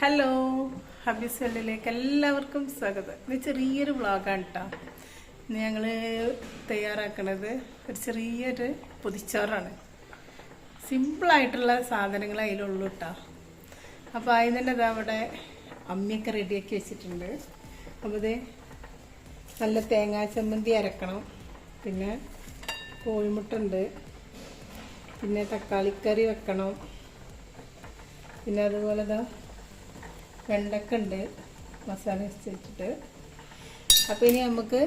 Hello ഹബീസ് വെള്ളിലേക്ക് എല്ലാവർക്കും സ്വാഗതം. ഇത് ചെറിയൊരു വ്ളോഗാണ് കേട്ടോ ഇന്ന് ഞങ്ങൾ തയ്യാറാക്കണത് ഒരു ചെറിയൊരു പൊതിച്ചോറാണ്. സിമ്പിളായിട്ടുള്ള സാധനങ്ങൾ അതിലുള്ളൂ കേട്ടോ അപ്പോൾ അതിന് തന്നെ അത് അവിടെ അമ്മിയൊക്കെ റെഡിയാക്കി വെച്ചിട്ടുണ്ട്. അപ്പോൾ ഇത് നല്ല തേങ്ങാ ചമ്മന്തി അരക്കണം. പിന്നെ കോഴിമുട്ട ഉണ്ട് പിന്നെ തക്കാളിക്കറി വെക്കണം. പിന്നെ അതുപോലെ വെണ്ടക്ക ഉണ്ട് മസാല വെച്ചിട്ട്. അപ്പോൾ ഇനി നമുക്ക്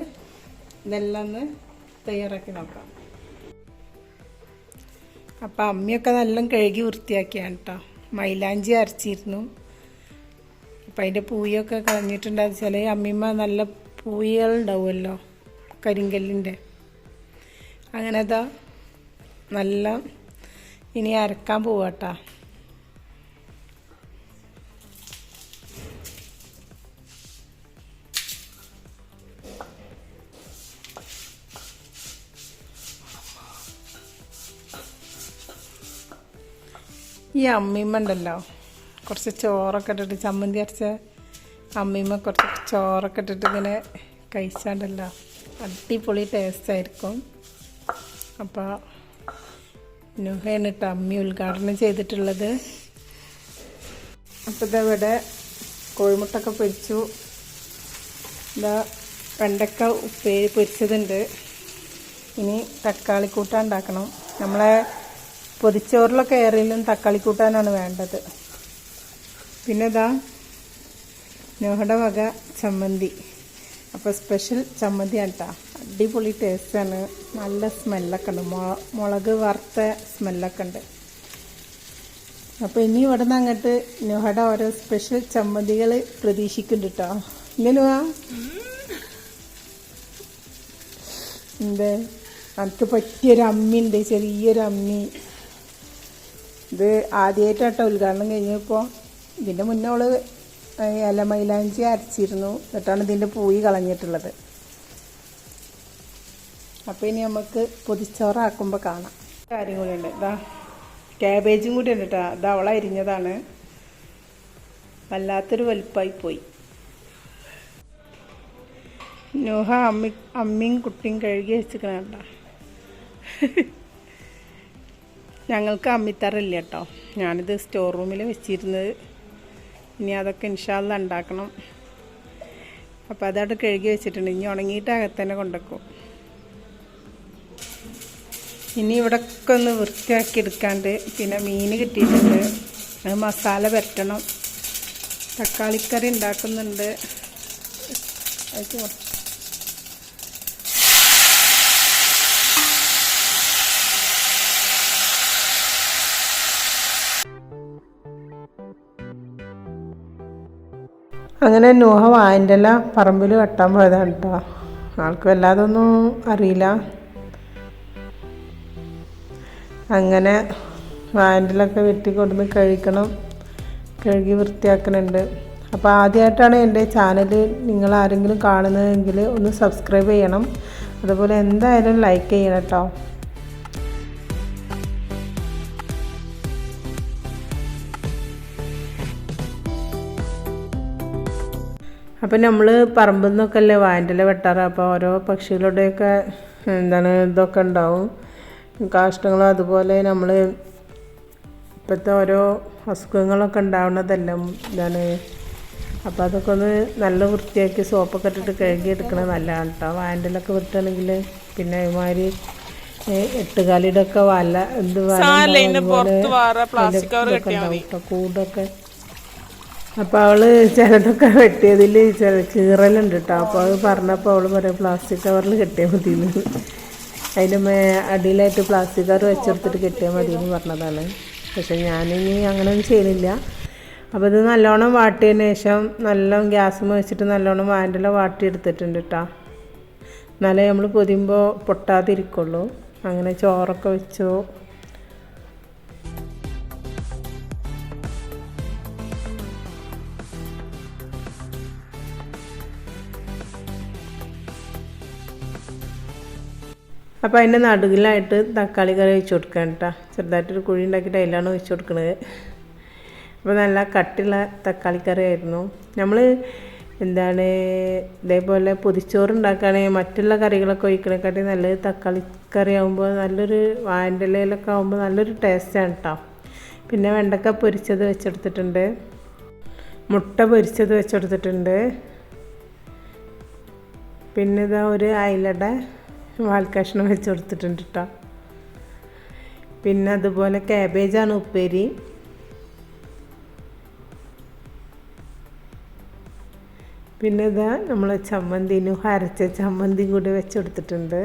ഇതെല്ലാം ഒന്ന് തയ്യാറാക്കി നോക്കാം. അപ്പോൾ അമ്മയൊക്കെ നല്ല കഴുകി വൃത്തിയാക്കിയാണ് കേട്ടോ മൈലാഞ്ചി അരച്ചിരുന്നു. അപ്പം അതിന്റെ പൂയൊക്കെ കളഞ്ഞിട്ടുണ്ടാകും ചില അമ്മിമ്മ നല്ല പൂയകളുണ്ടാവുമല്ലോ കരിങ്കല്ലിന്റെ അങ്ങനെ അതാ നല്ല ഇനി അരക്കാൻ പോവാട്ടാ ഈ അമ്മീമ്മ ഉണ്ടല്ലോ. കുറച്ച് ചോറൊക്കെ ഇട്ടിട്ട് ചമ്മന്തി അരച്ച അമ്മീമ്മ കുറച്ച് ചോറൊക്കെ ഇട്ടിട്ട് ഇങ്ങനെ കഴിച്ചാണ്ടല്ലോ. അടിപൊളി ടേസ്റ്റ് ആയിരിക്കും. അപ്പോൾ നുഹയാണ് കേട്ടോ അമ്മി ഉദ്ഘാടനം ചെയ്തിട്ടുള്ളത്. അപ്പോൾ ഇതവിടെ കോഴിമുട്ടൊക്കെ പൊരിച്ചു. ഇതാ വെണ്ടക്ക ഉപ്പേരി പൊരിച്ചതുണ്ട്. ഇനി തക്കാളി ഉണ്ടാക്കണം. നമ്മളെ പൊതിച്ചോറിലൊക്കെ ഏറിയിലും തക്കാളി കൂട്ടാനാണ് വേണ്ടത്. പിന്നെ ഇതാ നോഹയുടെ വക ചമ്മന്തി. അപ്പോൾ സ്പെഷ്യൽ ചമ്മന്തി ആട്ടാ. അടിപൊളി ടേസ്റ്റാണ് നല്ല സ്മെല്ലൊക്കെ ഉണ്ട്. മുളക് വറുത്ത സ്മെല്ലൊക്കെ ഉണ്ട്. അപ്പോൾ ഇനി ഇവിടെ നിന്ന് അങ്ങോട്ട് നോഹട ഓരോ സ്പെഷ്യൽ ചമ്മന്തികൾ പ്രതീക്ഷിക്കുന്നുണ്ട് കേട്ടോ ഇങ്ങനെ വാ. എന്ത്? എനിക്ക് പറ്റിയൊരു അമ്മി ഉണ്ട്. ചെറിയൊരു അമ്മി ഇത് ആദ്യമായിട്ടാട്ടോ ഉദ്ഘാടനം കഴിഞ്ഞപ്പോൾ ഇതിന്റെ മുന്നേ അവൾ ഇല മൈലാഞ്ചി അരച്ചിരുന്നു. എന്നിട്ടാണ് ഇതിന്റെ പൂയി കളഞ്ഞിട്ടുള്ളത്. അപ്പോൾ ഇനി നമുക്ക് പൊതിച്ചോറാക്കുമ്പോൾ കാണാം. കാര്യം കൂടി ഉണ്ട്. ഇതാ ക്യാബേജും കൂടി ഉണ്ട് കേട്ടോ ഇത് അവളെ അരിഞ്ഞതാണ്. വല്ലാത്തൊരു വലുപ്പമായി പോയി. നോഹ അമ്മി അമ്മിയും കുട്ടിയും കഴുകി വെച്ചിരിക്കണ കേട്ടോ ഞങ്ങൾക്ക് അമ്മിത്തറില്ല കേട്ടോ. ഞാനിത് സ്റ്റോർ റൂമിൽ വെച്ചിരുന്നത്. ഇനി അതൊക്കെ ഇൻഷാല്ല ഉണ്ടാക്കണം അപ്പോൾ അതവിടെ കഴുകി വെച്ചിട്ടുണ്ട്. ഇനി ഉണങ്ങിയിട്ട് അകത്തന്നെ കൊണ്ടുവെക്കും ഇനി ഇവിടൊക്കെ ഒന്ന് വൃത്തിയാക്കി എടുക്കാണ്ട് പിന്നെ മീൻ കിട്ടിയിട്ടുണ്ട്. അത് മസാല പരട്ടണം. തക്കാളിക്കറി ഉണ്ടാക്കുന്നുണ്ട് അത് അങ്ങനെ നോഹ വായന്റെ എല്ലാം പറമ്പിൽ വെട്ടാൻ പോയതാണ് കേട്ടോ ആൾക്ക് വല്ലാതൊന്നും അറിയില്ല. അങ്ങനെ വായന്റെ വെട്ടി കൊണ്ടുവന്ന് കഴിക്കണം കഴുകി വൃത്തിയാക്കുന്നുണ്ട് അപ്പോൾ ആദ്യമായിട്ടാണ് എന്റെ ചാനൽ നിങ്ങൾ ആരെങ്കിലും കാണുന്നതെങ്കിൽ ഒന്ന് സബ്സ്ക്രൈബ് ചെയ്യണം. അതുപോലെ എന്തായാലും ലൈക്ക് ചെയ്യണം കേട്ടോ അപ്പം നമ്മൾ പറമ്പിൽ നിന്നൊക്കെ അല്ലേ വായന്റെ വെട്ടാറ്? അപ്പോൾ ഓരോ പക്ഷികളുടെയൊക്കെ എന്താണ് ഇതൊക്കെ ഉണ്ടാവും. കാഷ്ടങ്ങളും അതുപോലെ നമ്മൾ ഇപ്പോഴത്തെ ഓരോ അസുഖങ്ങളൊക്കെ ഉണ്ടാവുന്നതെല്ലാം എന്താണ് അപ്പോൾ അതൊക്കെ ഒന്ന് നല്ല വൃത്തിയാക്കി സോപ്പൊക്കെ ഇട്ടിട്ട് കഴുകിയെടുക്കണത് നല്ലതാണ് കേട്ടോ വാൻഡിലൊക്കെ വിട്ടുകയാണെങ്കിൽ പിന്നെ അതുമാതിരി എട്ടുകാലിയുടെ ഒക്കെ വല എന്ത് വല കൂടൊക്കെ അപ്പോൾ അവൾ ചിലതൊക്കെ വെട്ടിയതിൽ ചില കീറലുണ്ട് കേട്ടോ അപ്പോൾ അത് പറഞ്ഞപ്പോൾ അവൾ പറയാം പ്ലാസ്റ്റിക് കവറിൽ കെട്ടിയാൽ മതി എന്ന് മേ അടിയിലായിട്ട് പ്ലാസ്റ്റിക് കവർ വെച്ചെടുത്തിട്ട് കെട്ടിയാൽ മതി എന്ന് പറഞ്ഞതാണ്. പക്ഷെ ഞാനിനി അങ്ങനെയൊന്നും ചെയ്യുന്നില്ല അപ്പോൾ ഇത് നല്ലോണം വാട്ടിയതിന് ശേഷം നല്ലോണം ഗ്യാസ് വെച്ചിട്ട് നല്ലോണം വാന്റെ വാട്ടി എടുത്തിട്ടുണ്ട് കേട്ടോ എന്നാലേ നമ്മൾ പൊതിയുമ്പോൾ പൊട്ടാതിരിക്കുള്ളൂ. അങ്ങനെ ചോറൊക്കെ വെച്ചു അപ്പോൾ അതിന്റെ നടുകിലായിട്ട് തക്കാളി കറി വെച്ച് കൊടുക്കാൻ കേട്ടോ ചെറുതായിട്ടൊരു കുഴി ഉണ്ടാക്കിയിട്ട് അതിലാണ് വെച്ച് കൊടുക്കുന്നത് അപ്പോൾ നല്ല കട്ടിയുള്ള തക്കാളി ആയിരുന്നു. നമ്മൾ എന്താണ് ഇതേപോലെ പൊതിച്ചോറ് ഉണ്ടാക്കുകയാണെങ്കിൽ മറ്റുള്ള കറികളൊക്കെ ഒഴിക്കണേക്കാട്ടി നല്ലത് തക്കാളി കറി ആകുമ്പോൾ നല്ലൊരു വാഴന്റെ ഇലയിലൊക്കെ ആകുമ്പോൾ നല്ലൊരു ടേസ്റ്റാണ് കേട്ടോ പിന്നെ വെണ്ടക്ക പൊരിച്ചത് വെച്ചെടുത്തിട്ടുണ്ട്. മുട്ട പൊരിച്ചത് വെച്ചെടുത്തിട്ടുണ്ട്. പിന്നെ ഇതാ ഒരു അയിലയുടെ വാൽക്കഷ്ണം വെച്ച് കൊടുത്തിട്ടുണ്ട് കേട്ടോ പിന്നെ അതുപോലെ ക്യാബേജാണ് ഉപ്പേരി. പിന്നെ ഇതാ നമ്മൾ ചമ്മന്തിനും അരച്ച ചമ്മന്തിയും കൂടി വെച്ചെടുത്തിട്ടുണ്ട്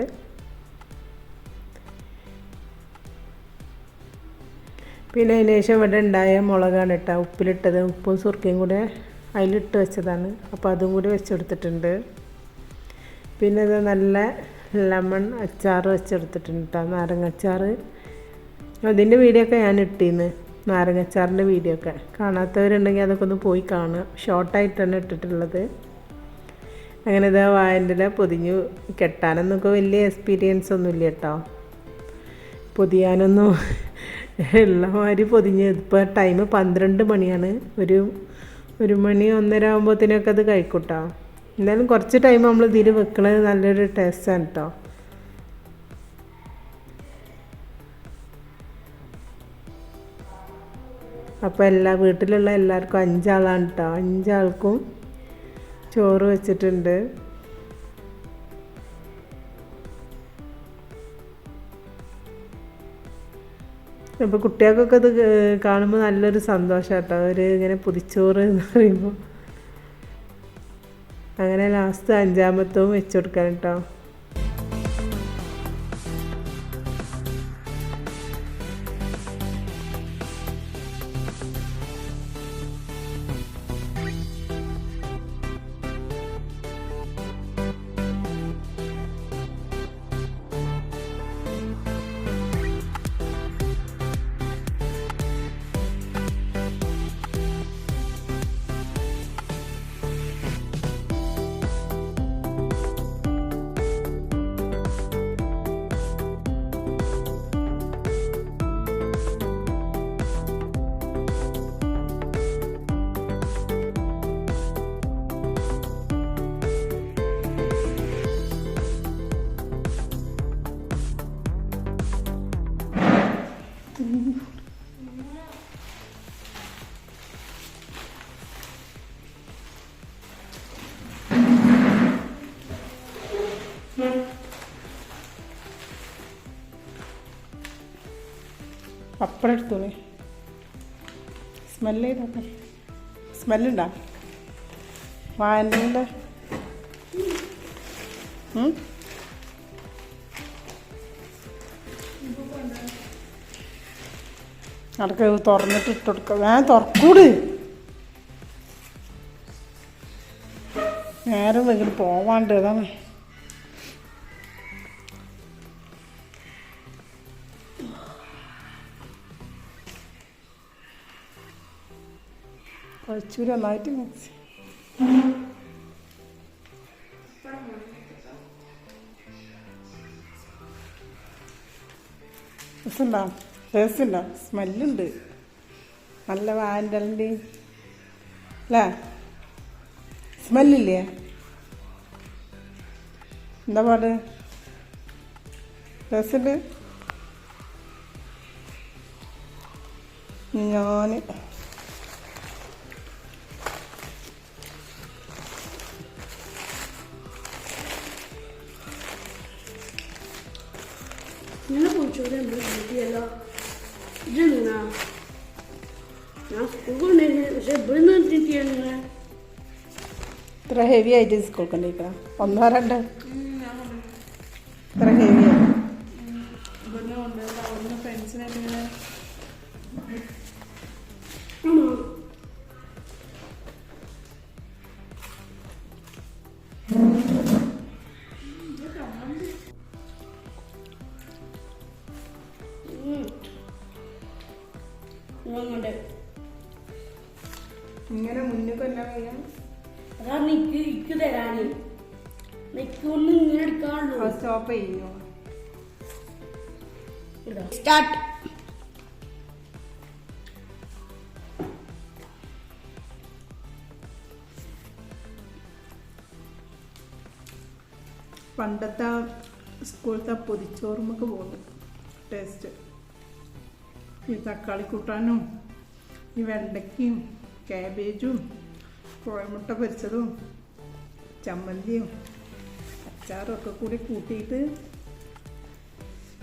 പിന്നെ അതിന് ശേഷം ഇവിടെ ഉണ്ടായ മുളകാണ് കേട്ടോ ഉപ്പിലിട്ടത്. ഉപ്പും സുർക്കയും കൂടെ അതിലിട്ട് വെച്ചതാണ്. അപ്പോൾ അതും കൂടി വെച്ചെടുത്തിട്ടുണ്ട് പിന്നെ ഇത് നല്ല ലെമൺ അച്ചാർ വെച്ചെടുത്തിട്ടുണ്ട് കേട്ടോ നാരങ്ങച്ചാർ അതിന്റെ വീഡിയോ ഒക്കെ ഞാൻ ഇട്ടിന്ന് നാരങ്ങച്ചാറിന്റെ വീഡിയോ ഒക്കെ. കാണാത്തവരുണ്ടെങ്കിൽ അതൊക്കെ ഒന്ന് പോയി കാണുക. ഷോർട്ടായിട്ടാണ് ഇട്ടിട്ടുള്ളത്. അങ്ങനെ ഇതാ വായന്റെ പൊതിഞ്ഞു കെട്ടാനൊന്നൊക്കെ വലിയ എക്സ്പീരിയൻസ് ഒന്നും ഇല്ല കേട്ടോ പൊതിയാനൊന്നും ഉള്ള പൊതിഞ്ഞ് ഇപ്പോൾ ടൈം പന്ത്രണ്ട് മണിയാണ്. ഒരു ഒരു മണി ഒന്നര ആകുമ്പോഴത്തേനൊക്കെ അത് കഴിക്കൂട്ടോ എന്തായാലും കുറച്ച് ടൈം നമ്മൾ ഇതിൽ വെക്കുന്നത് നല്ലൊരു ടേസ്റ്റാണ് കേട്ടോ അപ്പോൾ എല്ലാ വീട്ടിലുള്ള എല്ലാവർക്കും അഞ്ചാളാണ് കേട്ടോ അഞ്ചാൾക്കും ചോറ് വെച്ചിട്ടുണ്ട്. അപ്പോൾ കുട്ടികൾക്കൊക്കെ ഇത് കാണുമ്പോൾ നല്ലൊരു സന്തോഷം കേട്ടോ അവർ ഇങ്ങനെ പുതിച്ചോറ് എന്ന് പറയുമ്പോൾ അങ്ങനെ ലാസ്റ്റ് അഞ്ചാമത്തവും വെച്ച് കൊടുക്കാൻ കേട്ടോ പപ്പടം എടുത്തോളേ. സ്മെല്ല് ചെയ്തോട്ടെ സ്മെല്ലുണ്ടോ വായന്റെ അടക്ക തുറന്നിട്ട് ഇട്ട് കൊടുക്ക. ഞാൻ തുറക്കൂട്. നേരം വെക്കിട്ട് പോവാണ്ട് അതാണ്. കുറച്ചുകൂടി നന്നായിട്ട് മിക്സ് രസമുണ്ടോ? ഉണ്ടോ സ്മെല്ലുണ്ട്. നല്ല വാൻഡലിന്റെ അല്ലേ? സ്മെല്ലില്ലേ? എന്താ പാട്? ടേസ്റ്റ് ഞാൻ നമ്മൾ കിട്ടിയല്ലോ ഇതെന്നാ ഞാൻ സ്കൂൾ കൊണ്ടുവരുന്നത് പക്ഷെ ഇവിടെ നിന്ന് കിട്ടിയാണ് ഇത്ര ഹെവി ആയിട്ട് സ്കൂൾ കൊണ്ടിരിക്കണം ഒന്നോ രണ്ടോ ഇത്ര ഹെവി അതാ നിക്ക് ഇക്ക് തരാന്. നിക്കൊന്ന് ഇങ്ങനെ എടുക്കാനുള്ളൂ. സ്റ്റോപ്പ് ചെയ്യുന്നു സ്റ്റാർട്ട് പണ്ടത്തെ സ്കൂളത്തെ പൊതിച്ചോറുമൊക്കെ പോകുന്നു. ടേസ്റ്റ് ഈ തക്കാളി കൂട്ടാനും ഈ വെണ്ടയ്ക്കയും ക്യാബേജും കോഴിമുട്ട പൊരിച്ചതും ചമ്മന്തിയും അച്ചാറും ഒക്കെ കൂടി കൂട്ടിയിട്ട്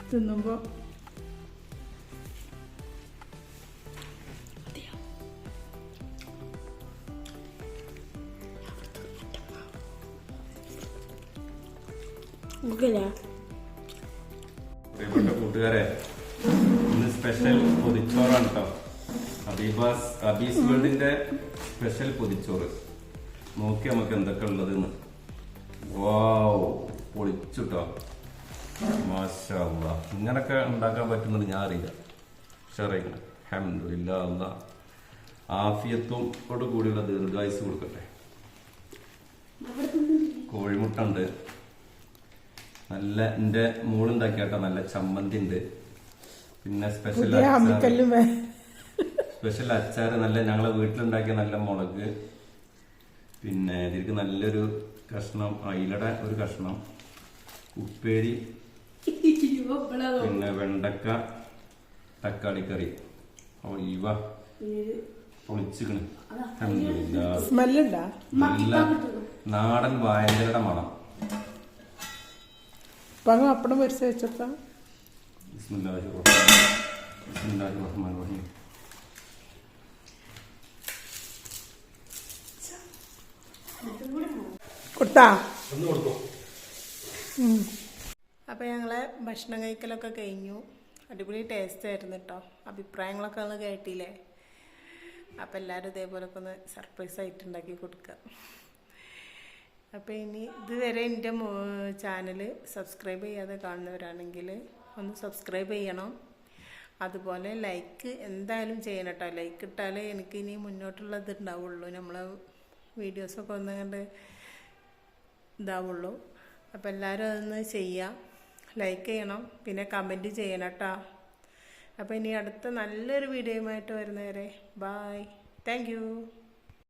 തിന്നുമ്പോൾ പ്രിയപ്പെട്ട കൂട്ടുകാരെ ഇന്ന് സ്പെഷ്യൽ പൊതിച്ചോറാണ് കേട്ടോ അബീബാസ് അബീസ് വേൾഡിന്റെ സ്പെഷ്യൽ പൊതിച്ചോറ്. നോക്കി നമുക്ക് എന്തൊക്കെ ഉള്ളതുന്ന്. വാവ് പൊളിച്ചുട്ടോ. മാഷാ അല്ലാ. ഇങ്ങനൊക്കെ ഉണ്ടാക്കാൻ പറ്റുന്നത് ഞാൻ അറിയില്ല ഷറിയില്ല അൽഹംദുലില്ല അല്ല ആഫിയത്തോട് കൂടിയുള്ള ദീർഘായുസ് കൊടുക്കട്ടെ. കോഴിമുട്ട ഉണ്ട് നല്ല എന്റെ മൂളുണ്ടാക്കിയാട്ടോ നല്ല ചമ്മന്തി ഉണ്ട് പിന്നെ സ്പെഷ്യൽ സ്പെഷ്യൽ അച്ചാർ നല്ല ഞങ്ങളെ വീട്ടിലുണ്ടാക്കിയ നല്ല മുളക്. പിന്നെ ഇതിലേക്ക് നല്ലൊരു കഷ്ണം അയിലട ഒരു കഷ്ണം ഉപ്പേരി പിന്നെ വെണ്ടക്ക തക്കാളി കറി. ഓ ഇവ പൊളിച്ചിക്കണ്. നല്ല നാടൻ വായനയുടെ മണം. അപ്പം അങ്ങ് അപ്പടം പൊരിച്ച് വെച്ചപ്പോ? ബിസ്മില്ലാഹിർ റഹ്മാൻ. ബിസ്മില്ലാഹിർ റഹ്മാൻ റഹീം. കൊടുത്താ? അപ്പോൾ ഞങ്ങളെ ഭക്ഷണം കഴിക്കലൊക്കെ കഴിഞ്ഞു. അടിപൊളി ടേസ്റ്റ് ആയിരുന്നു കേട്ടോ അഭിപ്രായങ്ങളൊക്കെ ഒന്ന് കേട്ടില്ലേ? അപ്പോൾ എല്ലാവരും ഇതേപോലൊക്കെ ഒന്ന് സർപ്രൈസ് ആയിട്ട് ഉണ്ടാക്കി കൊടുക്കുക അപ്പോൾ ഇനി ഇതുവരെ എന്റെ ചാനൽ സബ്സ്ക്രൈബ് ചെയ്യാതെ കാണുന്നവരാണെങ്കിൽ ഒന്ന് സബ്സ്ക്രൈബ് ചെയ്യണം. അതുപോലെ ലൈക്ക് എന്തായാലും ചെയ്യണം കേട്ടോ ലൈക്ക് ഇട്ടാലേ എനിക്ക് ഇനി മുന്നോട്ടുള്ള ഇത് ഉണ്ടാവുള്ളൂ. നമ്മളെ വീഡിയോസൊക്കെ ഒന്ന് കണ്ട് ഇതാവുള്ളൂ. അപ്പോൾ എല്ലാവരും അതൊന്ന് ചെയ്യാം. ലൈക്ക് ചെയ്യണം. പിന്നെ കമന്റ് ചെയ്യണം കേട്ടോ അപ്പോൾ ഇനി അടുത്ത നല്ലൊരു വീഡിയോയുമായിട്ട് വരുന്നവരെ. Bye thank you